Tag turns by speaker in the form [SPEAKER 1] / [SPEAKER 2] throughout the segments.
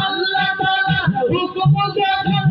[SPEAKER 1] আল্লাহ তাআলা হুকুম যখন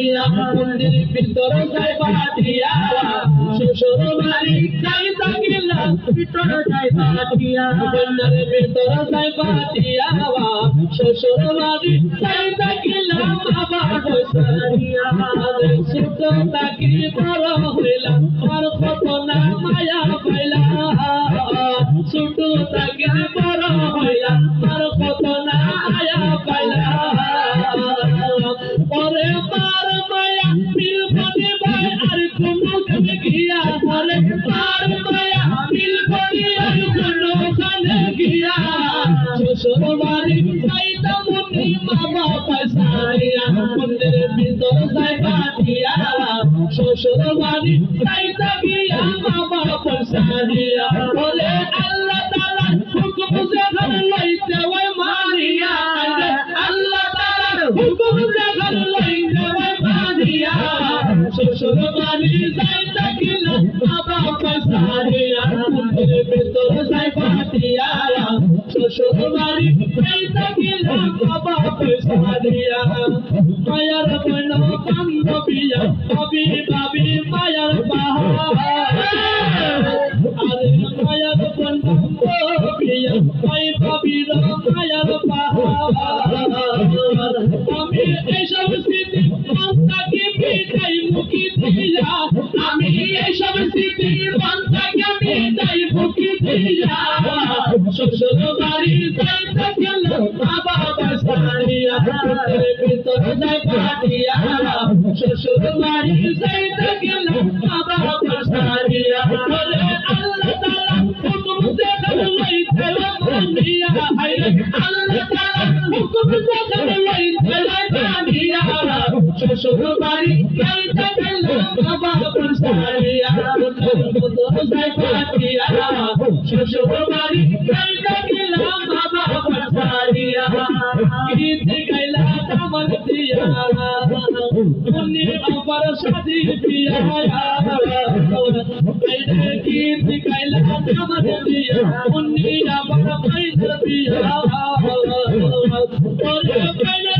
[SPEAKER 1] সাহাবিয়া কন্যার ভিতরে যাই ওই মাদিয়া শ্বশুর বাড়ি যাই মন্দির ভিতরে যাই যাই বাটিয়া কন্যার ভিতরে যাই বাটিয়া শ্বশুর বাড়ি যাই থাকিলাম বাবা বসারিয়া ছোট তাকি বড় হইলাম আর কত না মায়া পয়সারিয়া মন্দির ভিতর যাই পাঠিয়া শ্বশুর বাড়ি যাইতা গিয়া বাবা পয়সারিয়া বলে আল্লাহ তাআলা হুকুম যখন লইতে ওই মারিয়া। আল্লাহ তাআলা হুকুম যখন লইতে ওই মারিয়া। শ্বশুর বাড়ি যাইতা গিয়া বাবা পয়সারিয়া মন্দির ভিতর যাই পাঠিয়া শ্বশুর বাড়ি যাইতা গিয়া বাবা পয়সারিয়া মায়ার বন বান্ধবিয়া কবি শ্বশুর বাড়ি যাইতে গেল বাবা বাসারিয়া ভিতর যাই পাঠিয়া শ্বশুর বাড়ি যাইতে গীত গাইলা কামল দিয়া উনি আবার শাদি দিয়া আইরে গীত গাইলা কামল দিয়া উনি আবার মাইর দিয়া ওরে